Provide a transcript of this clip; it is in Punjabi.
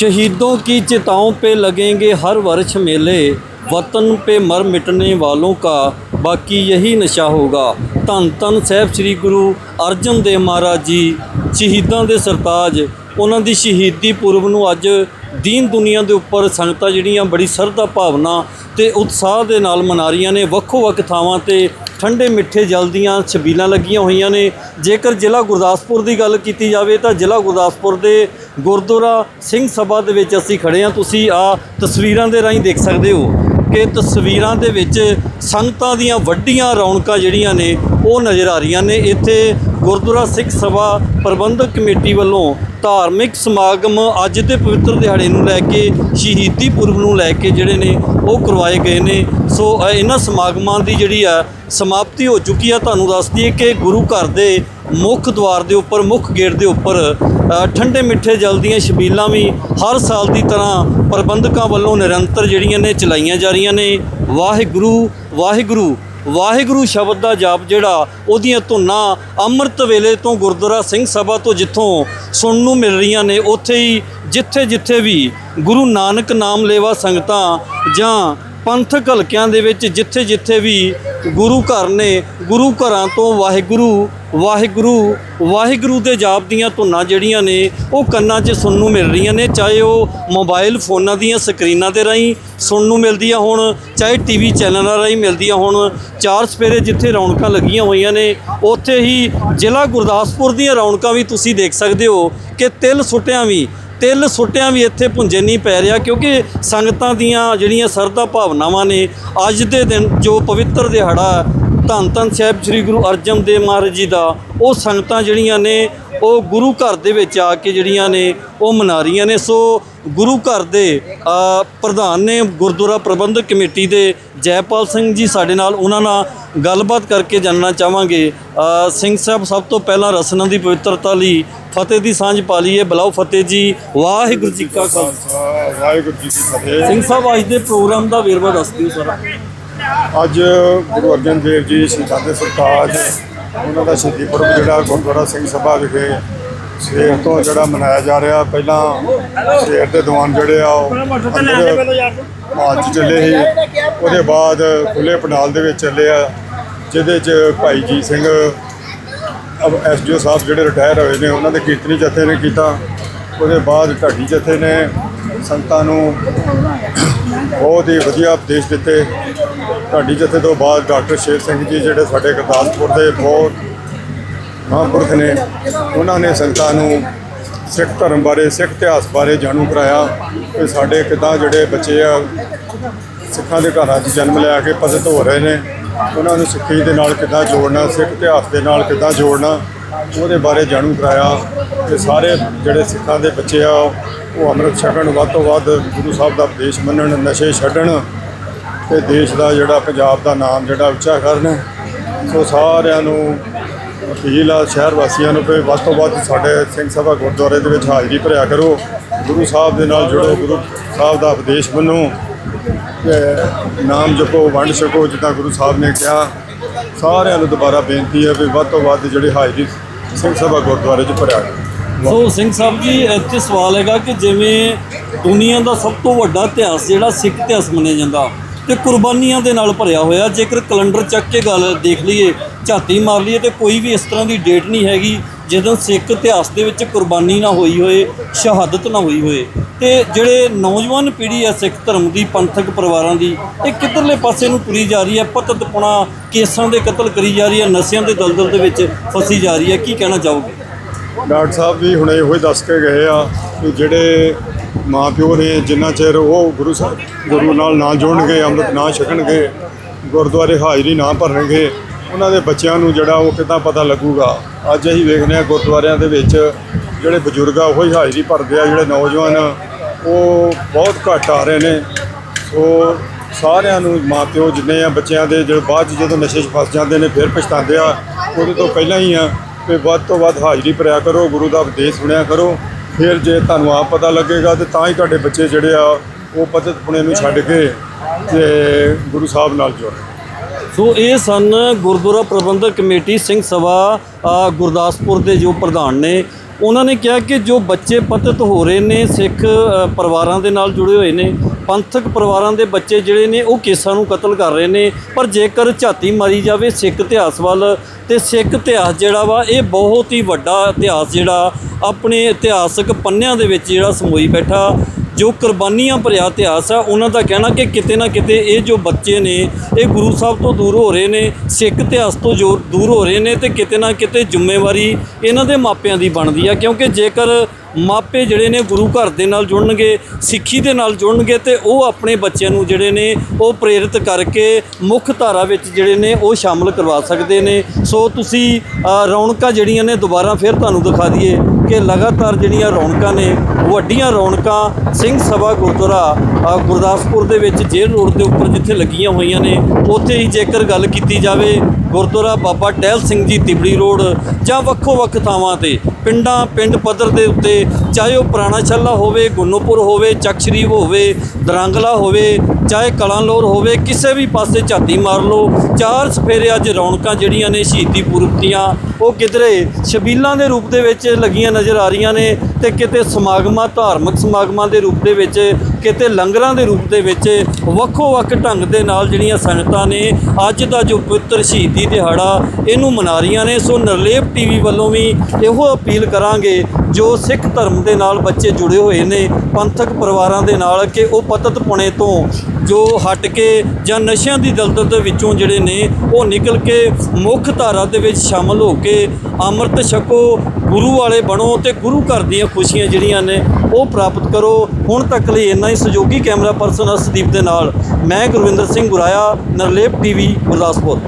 शहीदों की चिताओं पे लगेंगे हर वर्ष मेले वतन पे मर मिटने वालों का ਬਾਕੀ ਯਹੀ ਨਸ਼ਾ ਹੋਗਾ ਧੰਨ ਧੰਨ ਸਾਹਿਬ ਸ੍ਰੀ ਗੁਰੂ ਅਰਜਨ ਦੇਵ ਮਹਾਰਾਜ ਜੀ ਸ਼ਹੀਦਾਂ ਦੇ ਸਰਤਾਜ ਉਹਨਾਂ ਦੀ ਸ਼ਹੀਦੀ ਪੁਰਬ ਨੂੰ ਅੱਜ ਦੀਨ ਦੁਨੀਆ ਦੇ ਉੱਪਰ ਸੰਗਤਾਂ ਜਿਹੜੀਆਂ ਬੜੀ ਸਰਧਾ ਭਾਵਨਾ ਤੇ ਉਤਸ਼ਾਹ ਦੇ ਨਾਲ ਮਨਾ ਰਹੀਆਂ ਨੇ ਵੱਖੋ ਵੱਖ ਥਾਵਾਂ ਤੇ ਠੰਡੇ ਮਿੱਠੇ ਜਲ ਦੀਆਂ ਛਬੀਲਾਂ ਲੱਗੀਆਂ ਹੋਈਆਂ ਨੇ। ਜੇਕਰ ਜ਼ਿਲ੍ਹਾ ਗੁਰਦਾਸਪੁਰ ਦੀ ਗੱਲ ਕੀਤੀ ਜਾਵੇ ਤਾਂ ਜ਼ਿਲ੍ਹਾ ਗੁਰਦਾਸਪੁਰ ਦੇ ਗੁਰਦੁਆਰਾ ਸਿੰਘ ਸਭਾ ਦੇ ਵਿੱਚ ਅਸੀਂ ਖੜੇ ਹਾਂ। ਤੁਸੀਂ ਆ ਤਸਵੀਰਾਂ ਦੇ ਰਾਹੀਂ ਦੇਖ ਸਕਦੇ ਹੋ ਕਿ ਤਸਵੀਰਾਂ ਦੇ ਵਿੱਚ ਸੰਗਤਾਂ ਦੀਆਂ ਵੱਡੀਆਂ ਰੌਣਕਾਂ ਜਿਹੜੀਆਂ ਨੇ, ਉਹ ਨਜ਼ਰ ਆ ਰਹੀਆਂ ਨੇ। ਇੱਥੇ ਗੁਰਦੁਆਰਾ ਸਿੱਖ ਸਭਾ ਪ੍ਰਬੰਧਕ ਕਮੇਟੀ ਵੱਲੋਂ ਧਾਰਮਿਕ ਸਮਾਗਮ ਅੱਜ ਦੇ ਪਵਿੱਤਰ ਦਿਹਾੜੇ ਨੂੰ ਲੈ ਕੇ, ਸ਼ਹੀਦੀ ਪੁਰਬ ਨੂੰ ਲੈ ਕੇ ਜਿਹੜੇ ਨੇ, ਉਹ ਕਰਵਾਏ ਗਏ ਨੇ। ਸੋ ਇਹਨਾਂ ਸਮਾਗਮਾਂ ਦੀ ਜਿਹੜੀ ਆ ਸਮਾਪਤੀ ਹੋ ਚੁੱਕੀ ਆ। ਤੁਹਾਨੂੰ ਦੱਸ ਦਈਏ ਕਿ ਗੁਰੂ ਘਰ ਦੇ ਮੁੱਖ ਦੁਆਰ ਦੇ ਉੱਪਰ, ਮੁੱਖ ਗੇਟ ਦੇ ਉੱਪਰ ਠੰਡੇ ਮਿੱਠੇ ਜਲ ਦੀਆਂ ਛਬੀਲਾਂ ਵੀ ਹਰ ਸਾਲ ਦੀ ਤਰ੍ਹਾਂ ਪ੍ਰਬੰਧਕਾਂ ਵੱਲੋਂ ਨਿਰੰਤਰ ਜਿਹੜੀਆਂ ਨੇ ਚਲਾਈਆਂ ਜਾ ਰਹੀਆਂ ਨੇ। ਵਾਹਿਗੁਰੂ ਵਾਹਿਗੁਰੂ ਵਾਹਿਗੁਰੂ ਸ਼ਬਦ ਦਾ ਜਾਪ ਜਿਹੜਾ, ਉਹਦੀਆਂ ਧੁਨਾਂ ਅੰਮ੍ਰਿਤ ਵੇਲੇ ਤੋਂ ਗੁਰਦੁਆਰਾ ਸਿੰਘ ਸਭਾ ਤੋਂ ਜਿੱਥੋਂ ਸੁਣਨ ਨੂੰ ਮਿਲ ਰਹੀਆਂ ਨੇ, ਉੱਥੇ ਹੀ ਜਿੱਥੇ ਜਿੱਥੇ ਵੀ ਗੁਰੂ ਨਾਨਕ ਨਾਮ ਲੇਵਾ ਸੰਗਤਾਂ ਜਾਂ ਪੰਥਕ ਹਲਕਿਆਂ ਦੇ ਵਿੱਚ ਜਿੱਥੇ ਜਿੱਥੇ ਵੀ ਗੁਰੂ ਘਰ ਨੇ, ਗੁਰੂ ਘਰਾਂ ਤੋਂ ਵਾਹਿਗੁਰੂ ਵਾਹਿਗੁਰੂ ਵਾਹਿਗੁਰੂ ਦੇ ਜਾਪ ਦੀਆਂ ਧੁਨਾਂ ਜਿਹੜੀਆਂ ਨੇ, ਉਹ ਕੰਨਾਂ 'ਚ ਸੁਣਨ ਨੂੰ ਮਿਲ ਰਹੀਆਂ ਨੇ, ਚਾਹੇ ਉਹ ਮੋਬਾਈਲ ਫੋਨਾਂ ਦੀਆਂ ਸਕਰੀਨਾਂ ਦੇ ਰਾਹੀਂ ਸੁਣਨ ਨੂੰ ਮਿਲਦੀਆਂ ਹੋਣ, ਚਾਹੇ ਟੀਵੀ ਚੈਨਲਾਂ ਰਾਹੀਂ ਮਿਲਦੀਆਂ ਹੋਣ, ਚਾਰ ਸਪੇਰੇ ਜਿੱਥੇ ਰੌਣਕਾਂ ਲੱਗੀਆਂ ਹੋਈਆਂ ਨੇ, ਉੱਥੇ ਹੀ ਜ਼ਿਲ੍ਹਾ ਗੁਰਦਾਸਪੁਰ ਦੀਆਂ ਰੌਣਕਾਂ ਵੀ ਤੁਸੀਂ ਦੇਖ ਸਕਦੇ ਹੋ ਕਿ ਤਿਲ ਸੁੱਟਿਆਂ ਵੀ ਤਿਲ ਸੁੱਟਿਆਂ ਵੀ ਇੱਥੇ ਭੁੰਜੇ ਨਹੀਂ ਪੈ ਰਿਹਾ ਕਿਉਂਕਿ ਸੰਗਤਾਂ ਦੀਆਂ ਜਿਹੜੀਆਂ ਸਰਦਾ ਭਾਵਨਾਵਾਂ ਨੇ, ਅੱਜ ਦੇ ਦਿਨ ਜੋ ਪਵਿੱਤਰ ਦਿਹਾੜਾ ਧੰਨ ਧੰਨ ਸਾਹਿਬ ਸ੍ਰੀ ਗੁਰੂ ਅਰਜਨ ਦੇਵ ਮਹਾਰਾਜ ਜੀ ਦਾ, ਉਹ ਸੰਗਤਾਂ ਜਿਹੜੀਆਂ ਨੇ, ਉਹ ਗੁਰੂ ਘਰ ਦੇ ਵਿੱਚ ਆ ਕੇ ਜਿਹੜੀਆਂ ਨੇ, ਉਹ ਮਨਾ ਰਹੀਆਂ ਨੇ। ਸੋ ਗੁਰੂ ਘਰ ਦੇ ਪ੍ਰਧਾਨ ਨੇ ਗੁਰਦੁਆਰਾ ਪ੍ਰਬੰਧਕ ਕਮੇਟੀ ਦੇ ਜੈਪਾਲ ਸਿੰਘ ਜੀ ਸਾਡੇ ਨਾਲ ਉਹਨਾਂ ਨਾਲ ਗੱਲਬਾਤ ਕਰਕੇ ਜਾਣਨਾ ਚਾਹਾਂਗੇ। ਸਿੰਘ ਸਾਹਿਬ ਸਭ ਤੋਂ ਪਹਿਲਾਂ ਰਸਨਾਂ ਦੀ ਪਵਿੱਤਰਤਾ ਲਈ ਫਤਿਹ ਦੀ ਸਾਂਝ ਪਾ ਲਈਏ। ਬਲਾਓ ਫਤਿਹ ਜੀ। ਵਾਹਿਗੁਰੂ ਜੀ ਕਾ ਖਾਲਸਾ ਖਾਲਸਾ। ਵਾਹਿਗੁਰੂ ਜੀ ਕੀ ਫਤਿਹ। ਸਿੰਘ ਸਾਹਿਬ ਅੱਜ ਦੇ ਪ੍ਰੋਗਰਾਮ ਦਾ ਵੇਰਵਾ ਦੱਸ ਦਿਓ ਸਰ। ਅੱਜ ਗੁਰੂ ਅਰਜਨ ਦੇਵ ਜੀ ਸ਼ਹੀਦਾਂ ਦੇ ਸਰਤਾਜ ਉਹਨਾਂ ਦਾ ਸ਼ਹੀਦੀ ਪੁਰਬ ਜਿਹੜਾ ਗੁਰਦੁਆਰਾ ਸਿੰਘ ਸਭਾ ਵਿਖੇ ਸਵੇਰ ਤੋਂ ਜਿਹੜਾ ਮਨਾਇਆ ਜਾ ਰਿਹਾ, ਪਹਿਲਾਂ ਸਵੇਰ ਦੇ ਦੀਵਾਨ ਜਿਹੜੇ ਆ ਉਹ ਅੰਦਰ ਮਾਰਚ ਚੱਲੇ ਸੀ। ਉਹਦੇ ਬਾਅਦ ਖੁੱਲੇ ਪੰਡਾਲ ਦੇ ਵਿੱਚ ਚੱਲੇ ਆ, ਜਿਹਦੇ 'ਚ ਭਾਈ ਜੀ ਸਿੰਘ ਐਸਡੀਓ ਸਾਹਿਬ ਜਿਹੜੇ ਰਿਟਾਇਰ ਹੋਏ ਨੇ, ਉਹਨਾਂ ਦੇ ਕੀਰਤਨੀ ਜਥੇ ਨੇ ਕੀਤਾ। ਉਹਦੇ ਬਾਅਦ ਢਾਡੀ ਜਥੇ ਨੇ ਸੰਗਤਾਂ ਨੂੰ ਬਹੁਤ ਹੀ ਵਧੀਆ ਉਪਦੇਸ਼ ਦਿੱਤੇ। ਢਾਡੀ ਜਥੇ ਤੋਂ ਬਾਅਦ ਡਾਕਟਰ ਸ਼ੇਰ ਸਿੰਘ ਜੀ ਜਿਹੜੇ ਸਾਡੇ ਗੁਰਦਾਸਪੁਰ ਦੇ ਬਹੁਤ ਮਹਾਂਪੁਰਖ ਨੇ ਉਹਨਾਂ ਨੇ ਸੰਗਤਾਂ ਨੂੰ ਸਿੱਖ ਧਰਮ ਬਾਰੇ, ਸਿੱਖ ਇਤਿਹਾਸ ਬਾਰੇ ਜਾਣੂ ਕਰਾਇਆ ਕਿ ਸਾਡੇ ਕਿੱਦਾਂ ਜਿਹੜੇ ਬੱਚੇ ਆ, ਸਿੱਖਾਂ ਦੇ ਘਰਾਂ 'ਚ ਜਨਮ ਲਿਆ ਕੇ ਪਤਿਤ ਹੋ ਰਹੇ ਨੇ, ਉਹਨਾਂ ਨੂੰ ਸਿੱਖੀ ਦੇ ਨਾਲ ਕਿੱਦਾਂ ਜੋੜਨਾ, ਸਿੱਖ ਇਤਿਹਾਸ ਦੇ ਨਾਲ ਕਿੱਦਾਂ ਜੋੜਨਾ, ਉਹਦੇ ਬਾਰੇ ਜਾਣੂ ਕਰਾਇਆ ਤੇ ਸਾਰੇ ਜਿਹੜੇ ਸਿੱਖਾਂ ਦੇ ਬੱਚੇ ਆ, ਉਹ ਅੰਮ੍ਰਿਤ ਛਕਣ, ਵੱਧ ਤੋਂ ਵੱਧ ਗੁਰੂ ਸਾਹਿਬ ਦਾ ਉਪਦੇਸ਼ ਮੰਨਣ, ਨਸ਼ੇ ਛੱਡਣ ਤੇ ਦੇਸ਼ ਦਾ ਜਿਹੜਾ ਪੰਜਾਬ ਦਾ ਨਾਮ ਜਿਹੜਾ ਉੱਚਾ ਕਰਨ, ਸੋ ਸਾਰਿਆਂ ਨੂੰ ਅਪੀਲ ਆ ਸ਼ਹਿਰ ਵਾਸੀਆਂ ਨੂੰ ਕਿ ਵੱਧ ਤੋਂ ਵੱਧ ਸਾਡੇ ਸਿੰਘ ਸਭਾ ਗੁਰਦੁਆਰੇ ਦੇ ਵਿੱਚ ਹਾਜ਼ਰੀ ਭਰਿਆ ਕਰੋ। ਗੁਰੂ ਸਾਹਿਬ ਦੇ ਨਾਲ ਜੁੜੋ, ਗੁਰੂ ਸਾਹਿਬ ਦਾ ਉਪਦੇਸ਼ ਮੰਨੋ ਨਾਮ ਜਪੋ, ਵੰਡ ਛਕੋ ਜਿੱਦਾਂ ਗੁਰੂ ਸਾਹਿਬ ਨੇ ਕਿਹਾ। ਸਾਰਿਆਂ ਨੂੰ ਦੁਬਾਰਾ ਬੇਨਤੀ ਹੈ ਵੀ ਵੱਧ ਤੋਂ ਵੱਧ ਜਿਹੜੀ ਹਾਜ਼ਰੀ ਸਿੰਘ ਸਭਾ ਗੁਰਦੁਆਰੇ 'ਚ ਭਰਿਆ ਕਰੋ। ਸੋ ਸਿੰਘ ਸਾਹਿਬ ਜੀ, ਇੱਥੇ ਸਵਾਲ ਹੈਗਾ ਕਿ ਜਿਵੇਂ ਦੁਨੀਆ ਦਾ ਸਭ ਤੋਂ ਵੱਡਾ ਇਤਿਹਾਸ ਜਿਹੜਾ ਸਿੱਖ ਇਤਿਹਾਸ ਮੰਨਿਆ ਜਾਂਦਾ ਤੇ ਕੁਰਬਾਨੀਆਂ ਦੇ ਨਾਲ ਭਰਿਆ ਹੋਇਆ। ਜੇਕਰ ਕੈਲੰਡਰ ਚੱਕ ਕੇ ਗੱਲ ਦੇਖ ਲਈਏ, ਝਾਤੀ ਮਾਰ ਲਈਏ ਤੇ ਕੋਈ ਵੀ ਇਸ ਤਰ੍ਹਾਂ ਦੀ ਡੇਟ ਨਹੀਂ ਹੈਗੀ ਜਦੋਂ ਸਿੱਖ ਇਤਿਹਾਸ ਦੇ ਵਿੱਚ ਕੁਰਬਾਨੀ ਨਾ ਹੋਈ ਹੋਏ, ਸ਼ਹਾਦਤ ਨਾ ਹੋਈ ਹੋਏ। ਤੇ ਜਿਹੜੇ ਨੌਜਵਾਨ ਪੀੜ੍ਹੀ ਹੈ ਸਿੱਖ ਧਰਮ ਦੀ, ਪੰਥਕ ਪਰਿਵਾਰਾਂ ਦੀ, ਇਹ ਕਿੱਧਰਲੇ ਪਾਸੇ ਨੂੰ ਤੁਰੀ ਜਾ ਰਹੀ ਹੈ? ਪਤਤਪੁਣਾ ਕੇਸਾਂ ਦੇ ਕਤਲ ਕਰੀ ਜਾ ਰਹੀ ਹੈ, ਨਸ਼ਿਆਂ ਦੇ ਦਲਦਲ ਦੇ ਵਿੱਚ ਫਸੀ ਜਾ ਰਹੀ ਹੈ। ਕੀ ਕਹਿਣਾ ਚਾਹੋਗੇ? ਡਾਕਟਰ ਸਾਹਿਬ ਵੀ ਹੁਣੇ ਇਹੋ ਹੀ ਦੱਸ ਕੇ ਗਏ ਆ ਕਿ ਜਿਹੜੇ ਮਾਪਿਓ ਨੇ ਜਿੰਨਾ ਚਿਰ ਉਹ ਗੁਰੂ ਸਾਹਿਬ ਗੁਰੂ ਨਾਲ ਨਾ ਜੁੜਨਗੇ ਅੰਮ੍ਰਿਤ ਨਾ ਛਕਣਗੇ ਗੁਰਦੁਆਰੇ ਹਾਜ਼ਰੀ ਨਾ ਭਰਨਗੇ ਉਹਨਾਂ ਦੇ ਬੱਚਿਆਂ ਨੂੰ ਜਿਹੜਾ ਉਹ ਕਿੱਦਾਂ ਪਤਾ ਲੱਗੂਗਾ? ਅੱਜ ਅਸੀਂ ਵੇਖਦੇ ਹਾਂ ਗੁਰਦੁਆਰਿਆਂ ਦੇ ਵਿੱਚ ਜਿਹੜੇ ਬਜ਼ੁਰਗ ਆ ਉਹ ਹੀ ਹਾਜ਼ਰੀ ਭਰਦੇ ਆ ਜਿਹੜੇ ਨੌਜਵਾਨ ਆ, ਉਹ ਬਹੁਤ ਘੱਟ ਆ ਰਹੇ ਨੇ। ਸੋ ਸਾਰਿਆਂ ਨੂੰ ਮਾਪਿਓ ਜਿੰਨੇ ਆ ਬੱਚਿਆਂ ਦੇ ਜਿਹੜੇ ਬਾਅਦ 'ਚ ਜਦੋਂ ਨਸ਼ੇ 'ਚ ਫਸ ਜਾਂਦੇ ਨੇ ਫਿਰ ਪਛਤਾਉਂਦੇ ਆ। ਉਹਦੇ ਤੋਂ ਪਹਿਲਾਂ ਹੀ ਆ ਕਿ ਵੱਧ ਤੋਂ ਵੱਧ ਹਾਜ਼ਰੀ ਭਰਿਆ ਕਰੋ ਗੁਰੂ ਦਾ ਉਪਦੇਸ਼ ਸੁਣਿਆ ਕਰੋ। ਫਿਰ ਜੇ ਤੁਹਾਨੂੰ ਆਪ ਪਤਾ ਲੱਗੇਗਾ ਤੇ ਤਾਂ ਹੀ ਤੁਹਾਡੇ ਬੱਚੇ ਜਿਹੜੇ ਆ, ਉਹ ਪਤਿਤ ਪੁਣੇ ਨੂੰ ਛੱਡ ਕੇ ਤੇ ਗੁਰੂ ਸਾਹਿਬ ਨਾਲ ਜੁੜ ਸੋ ਇਹ ਸਨ ਗੁਰਦੁਆਰਾ ਪ੍ਰਬੰਧਕ ਕਮੇਟੀ ਸਿੰਘ ਸਭਾ ਗੁਰਦਾਸਪੁਰ ਦੇ ਜੋ ਪ੍ਰਧਾਨ ਨੇ। ਉਹਨਾਂ ਨੇ ਕਿਹਾ ਕਿ ਜੋ ਬੱਚੇ ਪਤਿਤ ਹੋ ਰਹੇ ਨੇ, ਸਿੱਖ ਪਰਿਵਾਰਾਂ ਦੇ ਨਾਲ ਜੁੜੇ ਹੋਏ ਨੇ ਪੰਥਕ ਪਰਿਵਾਰਾਂ ਦੇ ਬੱਚੇ ਜਿਹੜੇ ਨੇ ਉਹ ਕੇਸਾਂ ਨੂੰ ਕਤਲ ਕਰ ਰਹੇ ਨੇ। ਪਰ ਜੇਕਰ ਝਾਤੀ ਮਾਰੀ ਜਾਵੇ, ਸਿੱਖ ਇਤਿਹਾਸ ਵੱਲ, ਤੇ ਸਿੱਖ ਇਤਿਹਾਸ ਜਿਹੜਾ ਵਾ, ਇਹ ਬਹੁਤ ਹੀ ਵੱਡਾ ਇਤਿਹਾਸ ਜਿਹੜਾ, ਆਪਣੇ ਇਤਿਹਾਸਕ ਪੰਨਿਆਂ ਦੇ ਵਿੱਚ ਜਿਹੜਾ ਸਮੋਈ ਬੈਠਾ, ਜੋ ਕੁਰਬਾਨੀਆਂ ਭਰਿਆ ਇਤਿਹਾਸ ਆ, ਉਹਨਾਂ ਦਾ ਕਹਿਣਾ ਕਿ ਕਿਤੇ ਨਾ ਕਿਤੇ ਇਹ ਜੋ ਬੱਚੇ ਨੇ, ਇਹ ਗੁਰੂ ਸਾਹਿਬ ਤੋਂ ਦੂਰ ਹੋ ਰਹੇ ਨੇ, ਸਿੱਖ ਇਤਿਹਾਸ ਤੋਂ ਜੋ ਦੂਰ ਹੋ ਰਹੇ ਨੇ, ਤੇ ਕਿਤੇ ਨਾ ਕਿਤੇ ਜ਼ਿੰਮੇਵਾਰੀ ਇਹਨਾਂ ਦੇ ਮਾਪਿਆਂ ਦੀ ਬਣਦੀ ਆ। ਕਿਉਂਕਿ ਜੇਕਰ ਮਾਪੇ ਜਿਹੜੇ ਨੇ ਗੁਰੂ ਘਰ ਦੇ ਨਾਲ ਜੁੜਨਗੇ, ਸਿੱਖੀ ਦੇ ਨਾਲ ਜੁੜਨਗੇ ਤੇ ਉਹ ਆਪਣੇ ਬੱਚਿਆਂ ਨੂੰ ਜਿਹੜੇ ਨੇ ਉਹ ਪ੍ਰੇਰਿਤ ਕਰਕੇ ਮੁੱਖ ਧਾਰਾ ਵਿੱਚ ਜਿਹੜੇ ਨੇ ਉਹ ਸ਼ਾਮਲ ਕਰਵਾ ਸਕਦੇ ਨੇ। ਸੋ ਤੁਸੀਂ ਰੌਣਕਾਂ ਜਿਹੜੀਆਂ ਨੇ ਦੁਬਾਰਾ ਫਿਰ ਤੁਹਾਨੂੰ ਦਿਖਾ ਦਈਏ ਕਿ ਲਗਾਤਾਰ ਜਿਹੜੀਆਂ ਰੌਣਕਾਂ ਨੇ, ਵੱਡੀਆਂ ਰੌਣਕਾਂ ਸਿੰਘ ਸਭਾ ਗੁਰਦੁਆਰਾ ਗੁਰਦਾਸਪੁਰ ਦੇ ਵਿੱਚ ਜੇਲ੍ਹ ਰੋਡ ਦੇ ਉੱਪਰ ਜਿੱਥੇ ਲੱਗੀਆਂ ਹੋਈਆਂ ਨੇ, ਉੱਥੇ ਹੀ ਜੇਕਰ ਗੱਲ ਕੀਤੀ ਜਾਵੇ ਗੁਰਦੁਆਰਾ ਬਾਬਾ ਟਹਿਲ ਸਿੰਘ ਜੀ ਤਿਬੜੀ ਰੋਡ ਜਾਂ ਵੱਖੋ ਵੱਖ ਥਾਵਾਂ ਤੇ ਪਿੰਡਾਂ, ਪਿੰਡ ਪੱਧਰ ਦੇ ਉੱਤੇ, ਚਾਹੇ ਉਹ ਪੁਰਾਣਾ ਛੱਲਾ ਹੋਵੇ, ਗੁੰਨੂਪੁਰ ਹੋਵੇ ਚੱਕ ਸ਼ਰੀਫ ਹੋਵੇ, ਦਰੰਗਲਾ ਹੋਵੇ, ਚਾਹੇ ਕਲਾਂਲੋਰ ਹੋਵੇ, ਕਿਸੇ ਵੀ ਪਾਸੇ ਝਾਤੀ ਮਾਰ ਲਓ। ਚਾਰ ਸਫੇਰੇ ਅੱਜ ਰੌਣਕਾਂ ਜਿਹੜੀਆਂ ਨੇ ਸ਼ਹੀਦੀ ਪੁਰਬ ਦੀਆਂ ਉਹ ਕਿਧਰੇ ਛਬੀਲਾਂ ਦੇ ਰੂਪ ਦੇ ਵਿੱਚ ਲੱਗੀਆਂ ਨਜ਼ਰ ਆ ਰਹੀਆਂ ਨੇ ਤੇ ਕਿਤੇ ਸਮਾਗਮਾਂ, ਧਾਰਮਿਕ ਸਮਾਗਮਾਂ ਦੇ ਰੂਪ ਦੇ ਵਿੱਚ, ਕਿਤੇ ਲੰਗਰਾਂ ਦੇ ਰੂਪ ਦੇ ਵਿੱਚ ਵੱਖੋ ਵੱਖ ਢੰਗ ਦੇ ਨਾਲ ਜਿਹੜੀਆਂ ਸੰਗਤਾਂ ਨੇ ਅੱਜ ਦਾ ਜੋ ਪਵਿੱਤਰ ਸ਼ਹੀਦੀ ਦਿਹਾੜਾ ਇਹਨੂੰ ਮਨਾ ਰਹੀਆਂ ਨੇ। ਸੋ ਨਰਲੇਪ ਟੀਵੀ ਵੱਲੋਂ ਵੀ ਇਹੋ ਅਪੀਲ ਕਰਾਂਗੇ ਜੋ ਸਿੱਖ ਧਰਮ ਦੇ ਨਾਲ ਬੱਚੇ ਜੁੜੇ ਹੋਏ ਨੇ, ਪੰਥਕ ਪਰਿਵਾਰਾਂ ਦੇ ਨਾਲ ਕਿ ਉਹ ਪਤਤ ਪੁਣੇ ਤੋਂ ਜੋ ਹਟ ਕੇ ਜਾਂ ਨਸ਼ਿਆਂ ਦੀ ਦਲਦਲ ਦੇ ਵਿੱਚੋਂ ਜਿਹੜੇ ਨੇ ਉਹ ਨਿਕਲ ਕੇ ਮੁੱਖ ਧਾਰਾ ਦੇ ਵਿੱਚ ਸ਼ਾਮਲ ਹੋ ਕੇ ਅੰਮ੍ਰਿਤ ਛਕੋ, ਗੁਰੂ ਵਾਲੇ ਬਣੋ ਤੇ ਗੁਰੂ ਘਰ ਦੀਆਂ ਖੁਸ਼ੀਆਂ ਜਿਹੜੀਆਂ ਨੇ ਉਹ ਪ੍ਰਾਪਤ ਕਰੋ। ਹੁਣ ਤੱਕ ਲਈ ਇੰਨਾ ਹੀ ਸਹਿਯੋਗੀ ਕੈਮਰਾ ਪਰਸਨ ਅਰਸ਼ਦੀਪ ਦੇ ਨਾਲ। ਮੈਂ ਗੁਰਵਿੰਦਰ ਸਿੰਘ ਗੁਰਾਇਆ ਨਰਲੇਪ ਟੀਵੀ, ਗੁਰਦਾਸਪੁਰ।